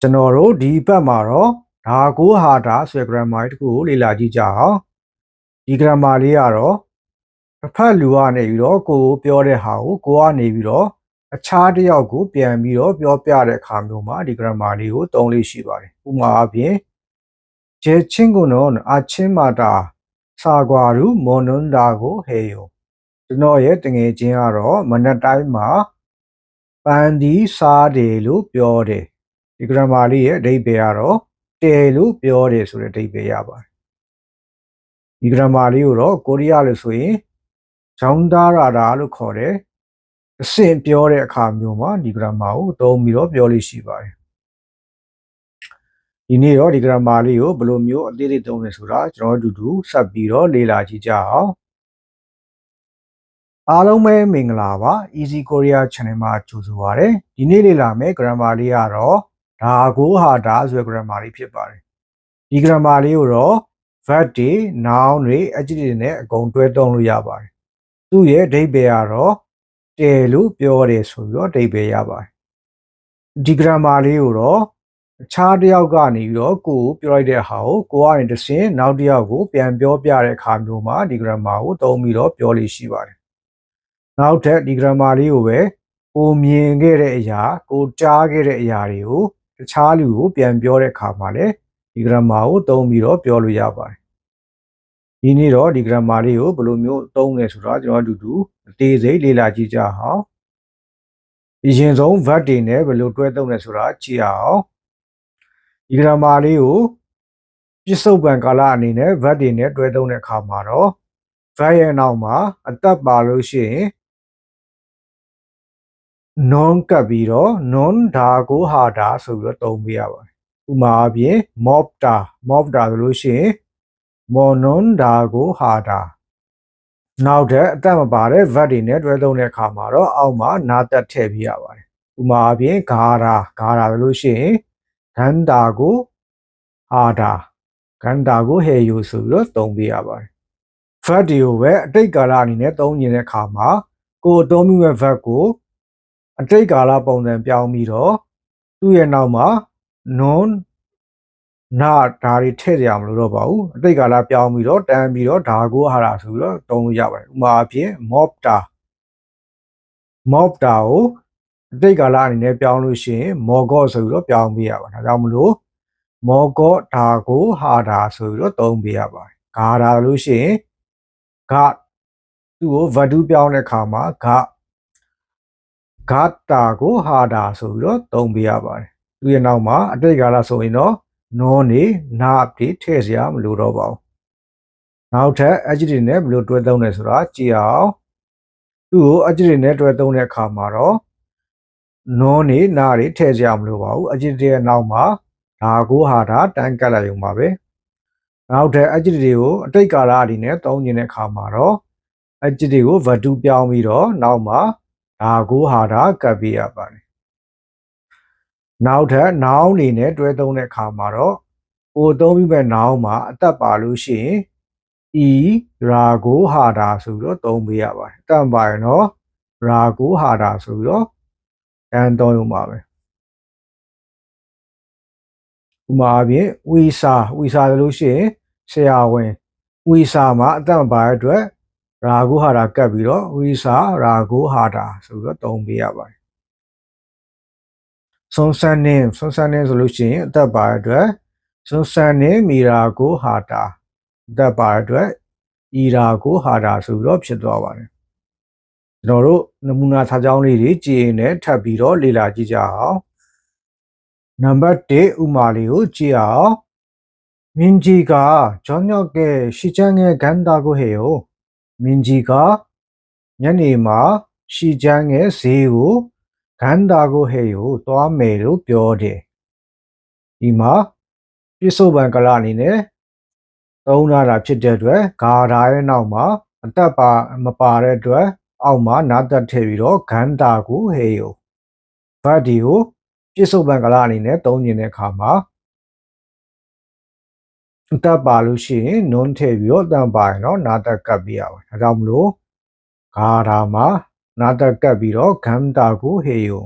ကျွန်တော်တို့ဒီဘက်မှာတော့ဒါကိုဟာတာဆိုတဲ့ grammar တခုကိုလေ့လာကြည့်ကြအောင်ဒီ grammar လေးကတော့တစ်ဖက်လူကနေပြီးတော့ကိုကိုပြောတဲ့ဟာကိုကိုကနေပြီးတော့အခြားတစ်ယောက်ကိုပြန်ပြီးတော့ပြောပြတဲ့အခါမျိုးမှာဒီ grammar လေးကိုသုံးလေးရှိပါတယ်ဥပမာအပြင်ဂျေချင်းကုနောအချင်းမာတာစာကွာရူမွန်နွန်ဒါကိုဟေယောကျွန်တော်ရဲ့တငယ်ချင်းကတော့မနက်တိုင်းမှာပန်ဒီစားတယ်လို့ပြောတယ် ဒီ grammar လေးရဲ့အဓိပ္ပာယ်ကတော့တယ်လို့ပြောတယ်ဆိုတဲ့အဓိပ္ပာယ်ရပါတယ်ဒီ grammar လေးကိုတော့ကိုရီးယားလို့ဆိုရင်ဂျောင်းဒါရာဒါလို့ခေါ်တယ်အဆင့်ပြောတဲ့အခါမျိုးမှာဒီ grammar ကိုသုံးပြီးတော့ပြောလို့ရှိပါတယ်ဒီနေ့တော့ဒီ grammar လေးကိုဘယ်လိုမျိုးအသေးသေးသုံးလဲဆိုတာကျွန်တော်တို့အတူတူဆက်ပြီးတော့လေ့လာကြည့်ကြအောင်အားလုံးပဲမင်္ဂလာပါ Easy Korea Channel မှာကြိုဆိုပါရစေဒီနေ့လေ့လာမယ့် grammar လေးကတော့ ဒါကိုဟာဒါဆိုတဲ့ grammar လေးဖြစ်ပါတယ်ဒီ grammar လေးကိုတော့ verb တွေ noun တွေ adjective တွေနဲ့အကုန်တွဲသုံးလို့ရပါတယ်သူ့ရဲ့အဓိပ္ပာယ်ကတော့တယ်လို့ပြောတယ်ဆိုပြီးတော့အဓိပ္ပာယ်ရပါတယ်ဒီ grammar လေးကိုတော့အခြားတစ်ယောက်ကနေပြီးတော့ကိုကိုပြောလိုက်တဲ့ဟာကိုကိုကနေတစ်ဆင့်နောက်တစ်ယောက်ကိုပြန်ပြောပြတဲ့အခါမျိုးမှာဒီ grammar ကိုသုံးပြီးတော့ပြောလို့ရှိပါတယ်နောက်ထပ်ဒီ grammar လေးကိုပဲကိုမြင်ခဲ့တဲ့အရာကိုကြားခဲ့တဲ့အရာတွေကို တခြားလူကိုပြန်ပြောတဲ့အခါမှာလည်းဒီ grammar ကိုသုံးပြီးတော့ပြောလို့ရပါတယ်ဒီနေ့တော့ဒီ grammar လေးကိုဘယ်လိုမျိုးသုံးလဲဆိုတော့ကျွန်တော်အတူတူအသေးစိတ်လေ့လာကြည့်ကြအောင်အရင်ဆုံး verb တွေနဲ့ဘယ်လိုတွဲသုံးလဲဆိုတာကြည့်အောင်ဒီ grammar လေးကိုပြစ္ဆုတ်ပံကာလအနေနဲ့ verb တွေနဲ့တွဲသုံးတဲ့အခါမှာတော့ verb ရဲ့နောက်မှာအသက်ပါလို့ရှိရင် non ကပ်ပြီးတော့ non ဒါကိုဟာဒါဆိုပြီးတော့သုံးပေးရပါတယ်ဥပမာအပြင် mobda mobda ဆိုလို့ရှိရင် monon ဒါကိုဟာဒါနောက်တဲ့အသက်မပါတဲ့ verb တွေနဲ့တွဲသုံးတဲ့အခါမှာတော့အောက်မှာနာသက်ထည့်ပြရပါတယ်ဥပမာအပြင်ဂါရာဂါရာဆိုလို့ရှိရင်ဂန္တာကိုဟာဒါဂန္တာကိုဟေယိုဆိုပြီးတော့သုံးပေးရပါတယ် verb တွေကိုပဲအတိတ်ကာလအနေနဲ့သုံးနေတဲ့အခါမှာကိုယ်အသုံးပြုမဲ့ verb ကို အတိတ်ကာလပုံစံပြောင်းပြီးတော့သူ့ရဲ့နောက်မှာ non နာဒါတွေထည့်ကြရမလို့တော့ပါဘူးအတိတ်ကာလပြောင်းပြီးတော့တန်းပြီးတော့ဒါကိုဟာတာဆိုပြီးတော့သုံးလို့ရပါတယ်ဥပမာအဖြစ် mobta mobta ကိုအတိတ်ကာလအနေနဲ့ပြောင်းလို့ရှိရင် mogot ဆိုပြီးတော့ပြောင်းပေးရပါတယ်ဒါကြောင့်မလို့ mogot ဒါကိုဟာတာဆိုပြီးတော့သုံးပေးရပါတယ်ဂါတာလို့ရှိရင်ဂသူ့ကို value ပြောင်းတဲ့အခါမှာဂ ဂတ်တာကိုဟာတာဆိုပြီးတော့သုံးပေးရပါတယ်သူရဲ့နောက်မှာအတိတ်ကာလဆိုရင်တော့နောနေနာအဖြစ်ထည့်စရာမလိုတော့ပါဘူးနောက်ထပ် adjective နဲ့ဘယ်လိုတွဲသုံးလဲဆိုတာကြည့်အောင်သူ့ကို adjective နဲ့တွဲသုံးတဲ့အခါမှာတော့နောနေနာတွေထည့်စရာမလိုပါဘူး adjective ရဲ့နောက်မှာဒါကိုဟာတာတန်းကတ်လိုက်ရုံပါပဲနောက်ထပ် adjective တွေကိုအတိတ်ကာလအနေနဲ့သုံးနေတဲ့အခါမှာတော့ adjective ကို verb ပြောင်းပြီးတော့နောက်မှာ ဒါကိုဟာတာကပ်ပေးရပါတယ်နောက်ထပ် noun အနေနဲ့တွဲသုံးတဲ့အခါမှာတော့ကိုသုံးပြီးမဲ့ noun မှာအသက်ပါလို့ရှိရင် e ရာကို ဟာတာဆိုပြီးတော့သုံးပေးရပါတယ်အသက်ပါရင်တော့ရာကိုဟာတာဆိုပြီးတော့တန်းသုံးရုံပါပဲဥမာအပြင်ဝီစာဝီစာလို့ရှိရင်ဆရာဝန်ဝီစာမှာအသက်မပါတဲ့အတွက် ရာဂုဟာတာကပ်ပြီးတော့ဝိစာရာဂုဟာတာဆိုပြီးတော့သုံးပေးရပါတယ်ဆွန်ဆန်နင်းဆွန်ဆန်နင်းဆိုလို့ရှိရင်အသက်ပါတဲ့အတွက်ဆွန်ဆန်နင်းမီရာဂုဟာတာအသက်ပါတဲ့အတွက်ဤရာဂုဟာတာဆိုပြီးတော့ဖြစ်သွားပါတယ်ကျွန်တော်တို့နမူနာထားကြောင်းလေးတွေကြည့်ရင်လည်းထပ်ပြီးတော့လေ့လာကြည့်ကြအောင်နံပါတ်1ဥမာလေးကိုကြည့်အောင်민지가저녁에시장에간다고해요 မင်းကြီးကညနေမှာရှီချန်းရဲ့ဈေးကိုဂန္ဓာကိုဟဲ့ကိုသွားမယ်လို့ပြောတယ်ဒီမှာပြစ္ဆုတ်ပံကလအနေနဲ့သုံးလာတာဖြစ်တဲ့အတွက်ဂါရာရဲ့နောက်မှာအတက်ပါမပါတဲ့အတွက်အောက်မှာနာတက်ထည့်ပြီးတော့ဂန္ဓာကိုဟေယိုဗတ်ဒီကိုပြစ္ဆုတ်ပံကလအနေနဲ့သုံးကျင်တဲ့အခါမှာ အသက်ပါလို့ရှိရင် non ထည့်ပြီးတော့အသက်ပါရင်တော့နာသက်ကပ်ပြရပါတယ်။ဒါကြောင့်မလို့ဂါရာမှာနာသက်ကပ်ပြီးတော့ဂမ်တာကိုဟေယို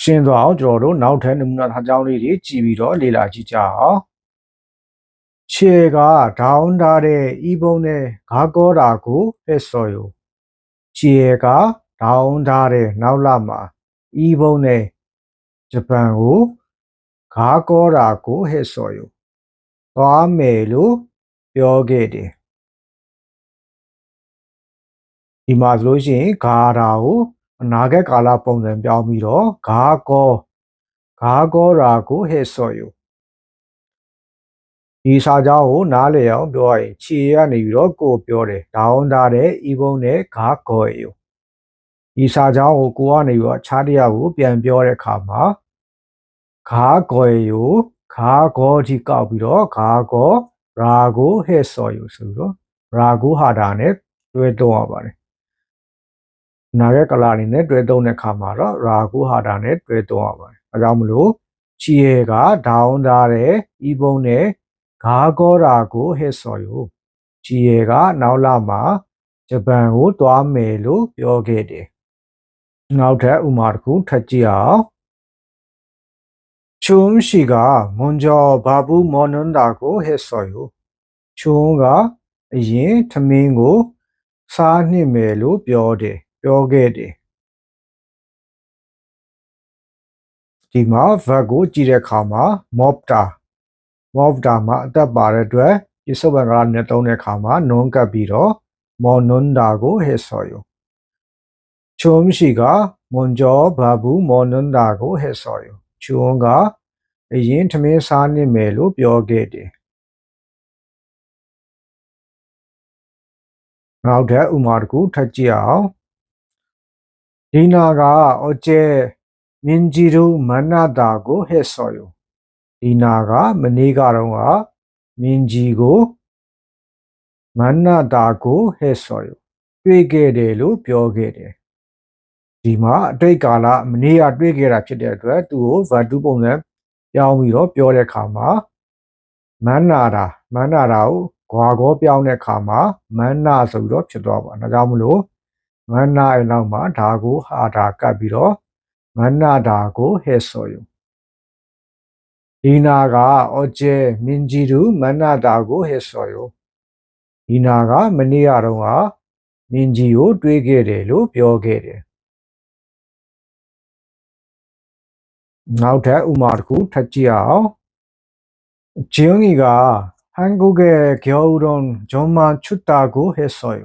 ရှင်းသွားအောင်ကျွန်တော်တို့နောက်ထပ်နမူနာထားကြောင်းလေးတွေကြည့်ပြီးတော့လေ့လာကြည့်ကြအောင်ခြေကဒေါင်းထားတဲ့ဤပုံနဲ့ဂါကောတာကိုဖက်စော်ယူခြေကဒေါင်းထားတဲ့နောက်လာမှာဤပုံနဲ့ဂျပန်ကိုဂါကောတာကိုဟက်စော်ယူ သွားမယ်လို့ပြောခဲ့တယ်ဒီမှာဆိုလို့ရှိရင်ဂါတာကိုအနာဂတ်ကာလပုံစံပြောင်းပြီးတော့ဂါကောဂါကောရာကိုဟဲ့ဆော်ယူဒီစာကြောင်းကိုနားလည်အောင်ပြောရရင်ခြေရနေပြီးတော့ကိုပြောတယ်ဒေါင်းထားတဲ့ဤဘုံနဲ့ဂါကောယူဒီစာကြောင်းကိုကိုကနေပြီးတော့ခြားတရားကိုပြန်ပြောတဲ့အခါမှာဂါကောယူ ဂါကောဒီကောက်ပြီးတော့ဂါကောရာကိုဟဲ့ဆော်ယူဆိုတော့ရာကိုဟာတာနဲ့တွဲတော့ရပါတယ်နာရဲ့ကလာအနေနဲ့တွဲသုံးတဲ့ခါမှာတော့ရာဂူဟာတာနဲ့တွဲသုံးရပါတယ်။အဲကြောင့်မလို့ချီယေကဒေါင်းထားတဲ့ဤဘုံနဲ့ဂါကောရာကိုဟစ်စော်ယူချီယေကနောက်လာမှာဂျပန်ကိုတွားမယ်လို့ပြောခဲ့တယ်။နောက်ထပ်ဥမာတစ်ခုထပ်ကြည့်အောင် ချုံရှိကမွန်ကျော်ဘာဘူးမော်နွန်တာကိုဟစ်စော်ယူချုံကအရင်ထမင်းကိုစားနှစ်မယ်လို့ပြောတယ်ပြောခဲ့တယ်ဒီမှာ verb ကိုကြည့်တဲ့အခါမှာ mobta mobta မှာအသက်ပါတဲ့အတွက်ဒီစုပ်ပံကရာနဲ့သုံးတဲ့အခါမှာ non ကပ်ပြီးတော့ monunda ကိုဟဲ့ဆော်ယူချုံရှိကမွန်ကျော်ဘာဘူး monunda ကိုဟဲ့ ဆော်ယူချုံကအရင်ထမင်းစားနေမယ်လို့ပြောခဲ့တယ်နောက်ထပ်ဥမာတစ်ခုထပ်ကြည့်အောင်ဒီနာကအကျဲမင်းကြီးတို့မနတာကိုဟဲ့ဆော်ယူဒီနာကမနေ့ကတော့ကမင်းကြီးကိုမနတာကိုဟဲ့ဆော်ယူတွေ့ခဲ့တယ်လို့ပြောခဲ့တယ် ဒီမှာအတိတ်ကာလမနေ့ကတွေ့ခဲ့တာဖြစ်တဲ့အတွက်သူ့ကိုဗတ်တူးပုံစံပြောင်းပြီးတော့ပြောတဲ့အခါမှာမန္နာတာမန္နာတာကိုဂွာကောပြောင်းတဲ့အခါမှာမန္နာဆိုပြီးတော့ဖြစ်သွားပါဒါကြောင့်မလို့မန္နာရဲ့နောက်မှာဒါကိုဟာတာကပ်ပြီးတော့မန္နာတာကိုဟဲ့ဆိုယူဒီနာကအော်ကျဲမင်းကြီးတို့မန္နာတာကိုဟဲ့ဆိုယူဒီနာကမနေ့ကတော့ကမင်းကြီးကိုတွေးခဲ့တယ်လို့ပြောခဲ့တယ် နောက်ထပ်ဥမာတစ်ခုထပ်ကြည့်အောင်ဂျင်းကြီးကဟန်ဂုကေကျော်ဥဒုံဂျွန်မန်ချွတ်တာကိုဟဲဆော်ယ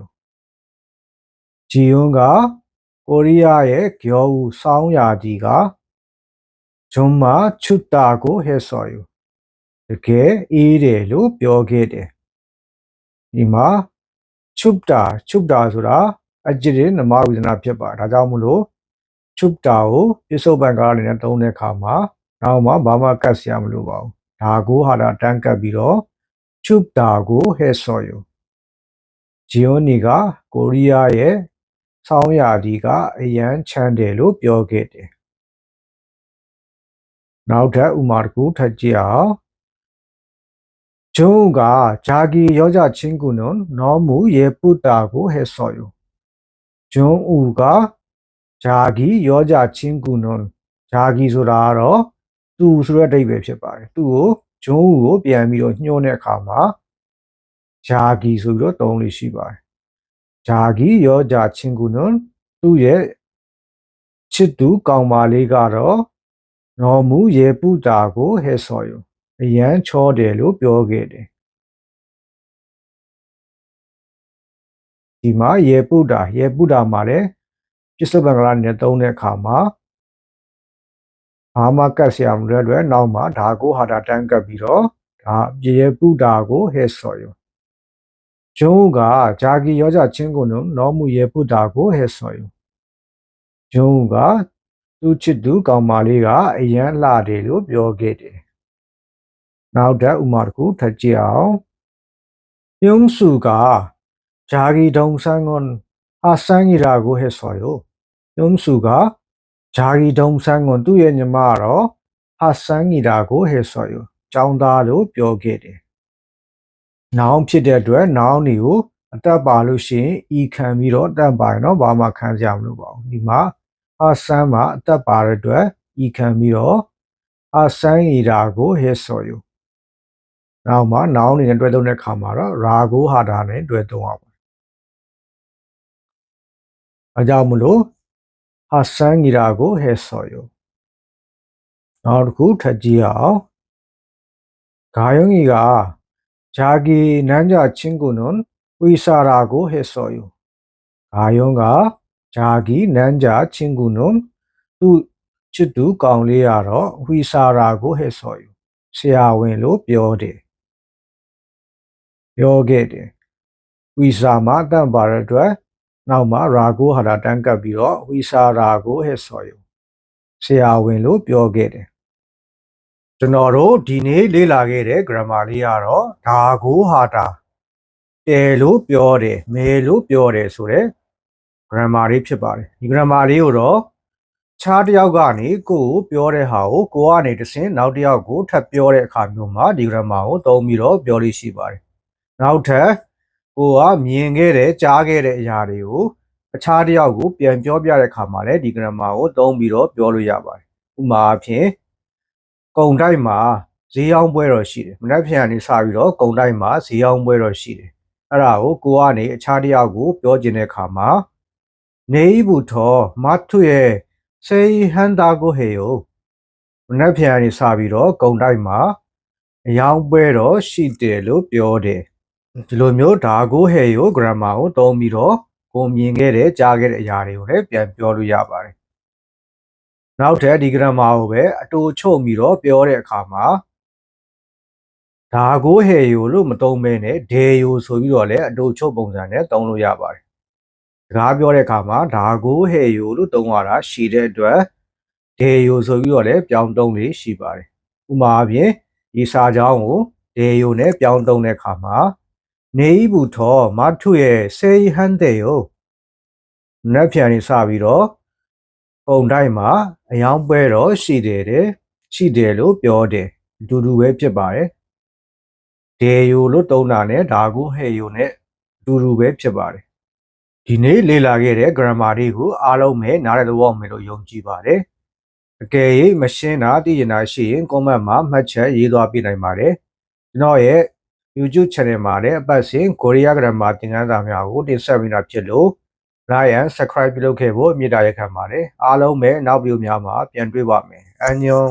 ဂျီယွန်ကကိုရီးယားရဲ့ကျော်ဥစောင်းရာကြီးကဂျွန်မန်ချွတ်တာကိုဟဲဆော်ယတကယ်အေးတယ်လို့ပြောခဲ့တယ်ဒီမှာချွတ်တာချွတ်တာဆိုတာအကြိတဲ့နမဝိဒနာဖြစ်ပါဒါကြောင့်မလို့ ချွတ်တာကိုပြစ္ဆုတ်ပံကားလေးနဲ့သုံးတဲ့အခါမှာနောက်မှဘာမှကတ်ဆရာမလို့ပါဘူးဒါကိုဟာတာတန်းကပ်ပြီးတော့ချွတ်တာကိုဟဲဆော်ယူဂျီယိုနီကကိုရီးယားရဲ့ဆောင်းရာသီကအရန်ချမ်းတယ်လို့ပြောခဲ့တယ်နောက်ထပ်ဥမာတစ်ခုထပ်ကြည့်အောင်ဂျုံကဂျာဂီယောကြချင်းကုနွန်နော်မူရေပုတာကိုဟဲဆော်ယူဂျုံဦးက ဂျာဂီယောကြချင်းကုနွန်ဂျာဂီဆိုတာကတော့သူဆိုတဲ့အဓိပ္ပာယ်ဖြစ်ပါတယ်သူ့ကိုဂျုံဦးကိုပြန်ပြီးတော့ညှိုးတဲ့အခါမှာဂျာဂီဆိုပြီးတော့သုံးလို့ရှိပါတယ်ဂျာဂီယောဂျာချင်းကူနွန်သူ့ရဲ့ချစ်သူကောင်မလေးကတော့နော်မူရေပုတာကိုဟဲဆော်ယူအရန်ချောတယ်လို့ပြောခဲ့တယ်ဒီမှာရေပုတာရေပုတာမှာလည်း ပစ္စဘင်္ဂလားနဲ့သုံးတဲ့အခါမှာဘာမှကတ်ဆရာမလွယ်လွယ်နောက်မှာဒါကိုဟာတာတန်းကပ်ပြီးတော့ဒါပြေရပုတာကိုဟဲ့ဆော်ယူဂျုံကဂျာကီရောကြချင်းကုန်နော်မှုရပုတာကိုဟဲ့ဆော်ယူဂျုံကသူချစ်သူကောင်မလေးကအရန်လှတယ်လို့ပြောခဲ့တယ်နောက်တဲ့ဥမာတစ်ခုထပ်ကြည့်အောင်ယုံစုကဂျာဂီဒုံဆန်းကွန်ဟာဆန်းဂီရာကိုဟဲ့ဆော်ယူ ညွမ်စုကဂျာရီဒုံဆန်းကွန်သူ့ရဲ့ညီမကတော့ဟာဆန်ဂီတာကိုဟဲဆော်ယူចောင်းသားလို့ပြောခဲ့တယ်။နောင်ဖြစ်တဲ့အတွက်နောင်နေကိုအတက်ပါလို့ရှိရင်ဤခံပြီးတော့တက်ပါရင်တော့ဘာမှခံကြမလို့ပါဘူး။ဒီမှာဟာဆန်မှာအတက်ပါတဲ့အတွက်ဤခံပြီးတော့ဟာဆန်ဂီတာကိုဟဲဆော်ယူနောက်မှာနောင်အနေနဲ့တွဲသုံးတဲ့ခါမှာတော့ရာဂိုဟာတာနဲ့တွဲသုံးအောင်။အကြောင်းမလို့ အဆန်းဤရာကိုဟဲဆော်ယူနောက်တစ်ခုထပ်ကြည့်အောင်ဂါယုံကြီးကဂျာဂီနန်းကြချင်းကုနွန်ဝိစာရာကိုဟဲဆော်ယူဂါယုံကဂျာဂီနန်းကြချင်းကုနွန်သူချစ်သူကောင်လေးရတော့ဝီစာရာကိုဟဲ့ဆော်ယူဆရာဝန်လို့ပြောတယ်ပြောခဲ့တယ်ဝီစာမှာတန့်ပါတဲ့အတွက် နောက်မှာရာကိုဟာတာတန်းကပ်ပြီးတော့ဝီစာရာကိုဟဲ့ဆော်ယူဆရာဝန်လို့ပြောခဲ့တယ်ကျွန်တော်တို့ဒီနေ့လေ့လာခဲ့တဲ့ grammar လေးကတော့ဒါကိုဟာတာတယ်လို့ပြောတယ်မဲလို့ပြောတယ်ဆိုတဲ့ grammar လေးဖြစ်ပါတယ်ဒီ grammar လေးကိုတော့ခြားတစ်ယောက်ကနေကိုကိုပြောတဲ့ဟာကိုကိုကနေတဆင့်နောက်တစ်ယောက်ကိုထပ်ပြောတဲ့အခါမျိုးမှာဒီ grammar ကိုသုံးပြီးတော့ပြောလို့ရှိပါတယ်နောက်ထပ် ကိုကမြင်ခဲ့တဲ့ကြားခဲ့တဲ့အရာတွေကိုအခြားတစ်ယောက်ကိုပြန်ပြောပြတဲ့အခါမှာလည်းဒီ grammar ကိုသုံးပြီးတော့ပြောလို့ရပါတယ်ဥပမာအဖြစ်ကုံတိုက်မှာဈေးရောင်းပွဲတော်ရှိတယ်မနက်ဖြန်ကနေစပြီးတော့ကုံတိုက်မှာဈေးရောင်းပွဲတော်ရှိတယ်အဲ့ဒါကိုကိုကနေအခြားတစ်ယောက်ကိုပြောကျင်တဲ့အခါမှာနေဘူးထောမထွေစေဟန်တာကိုဟေယိုမနက်ဖြန်ကနေစပြီးတော့ကုံတိုက်မှာအယောင်ပွဲတော့ရှိတယ်လို့ပြောတယ် ဒီလိုမျိုးဒါကိုဟေယို grammar ကိုသုံးပြီးတော့ကိုမြင်ခဲ့တဲ့ကြားခဲ့တဲ့အရာတွေကိုလည်းပြန်ပြောလို့ရပါတယ်နောက်ထပ်ဒီ grammar ကိုပဲအတူချုပ်ပြီးတော့ပြောတဲ့အခါမှာဒါကိုဟေယိုလို့မသုံးဘဲနဲ့ဒေယိုဆိုပြီးတော့လည်းအတူချုပ်ပုံစံနဲ့သုံးလို့ရပါတယ်စကားပြောတဲ့အခါမှာဒါကိုဟေယိုလို့သုံးရတာရှိတဲ့အတွက်ဒေယိုဆိုပြီးတော့လည်းပြောင်းတုံးလေးရှိပါတယ်ဥပမာအပြင်ဒီစာကြောင်းကိုဒေယိုနဲ့ပြောင်းတုံးတဲ့အခါမှာ နေဘူးထောမထုရဲ့စေဟန်တဲ့ယောနက်ဖြန်နေစပြီးတော့ပုံတိုင်းမှာအယောင်ပွဲတော့ရှိတယ်တဲ့ရှိတယ်လို့ပြောတယ်အတူတူပဲဖြစ်ပါတယ်ဒေယိုလို့သုံးတာနဲ့ဒါကိုဟေယိုနဲ့အတူတူပဲဖြစ်ပါတယ်ဒီနေ့လေ့လာခဲ့တဲ့ grammar တွေကိုအားလုံးပဲနားလည်လို့မယ်လို့ယုံကြည်ပါတယ်။အကယ်၍မရှင်းတာသိရင်ရှိရင် comment မှာမှတ်ချက်ရေးသွားပြနိုင်ပါတယ်။ကျွန်တော်ရဲ့ YouTube channel မှာလည်းအပတ်စဉ် Korea grammar သင်ခန်းစာများကိုတင်ဆက်ပေးတာဖြစ်လို့ like and subscribe ပြုလုပ်ခဲ့ဖို့အမြင့်တာရက်ခံပါတယ်။အားလုံးပဲနောက်ဗီဒီယိုများမှာပြန်တွေ့ပါမယ်။အန်ညွန်